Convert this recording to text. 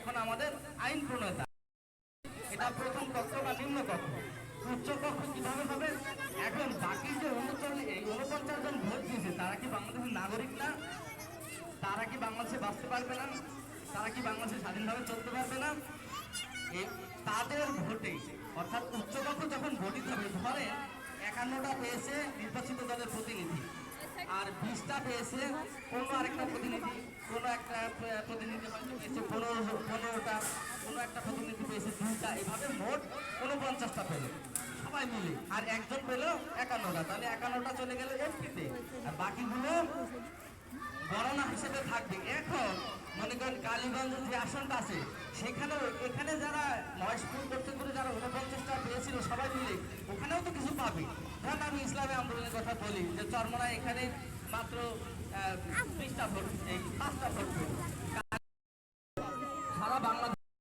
এখন আমাদের আইন প্রণেতা। এটা প্রথম কক্ষ বা নিম্ন কক্ষ। উচ্চ কক্ষ কীভাবে হবে? এখন বাকি যে উনচল্লিশ এই উনপঞ্চাশ জন ভোট দিয়েছে, তারা কি বাংলাদেশের নাগরিক না? তারা কি বাংলাদেশে বাঁচতে পারবে না? তারা কি বাংলাদেশে স্বাধীনভাবে চলতে পারবে না? তাদের ভোটে, অর্থাৎ উচ্চকক্ষ যখন ভোটিত হবে ধরে একান্নটা পেয়েছে নির্বাচিত দলের প্রতিনিধি। আর বিশটা পেয়েছে, কোনো আরেকটা প্রতিনিধি, কোনো একটা প্রতিনিধি হয়তো পেয়েছে পনেরো, পনেরোটা, কোনো একটা প্রতিনিধি পেয়েছে দুইটা, এভাবে মোট উনপঞ্চাশটা পেল। সবাই মিলে। আর একজন পেল একান্নটা, তাহলে একান্নটা চলে গেল এমপিতে। আর বাকিগুলো গণনা হিসেবে থাকবে। এখন মনে করেন কালীগঞ্জ যে আসনটা আছে সেখানে এখানে যারা মহেশপুর করতে করে যারা উনপঞ্চাশটা পেয়েছিল সবাই মিলে ওখানেও তো কিছু ধরেন আমি ইসলামী আন্দোলনের কথা বলি, যে চর্মরা এখানে মাত্র বিশটা ভোট, এই পাঁচটা ভোট সারা বাংলাদেশ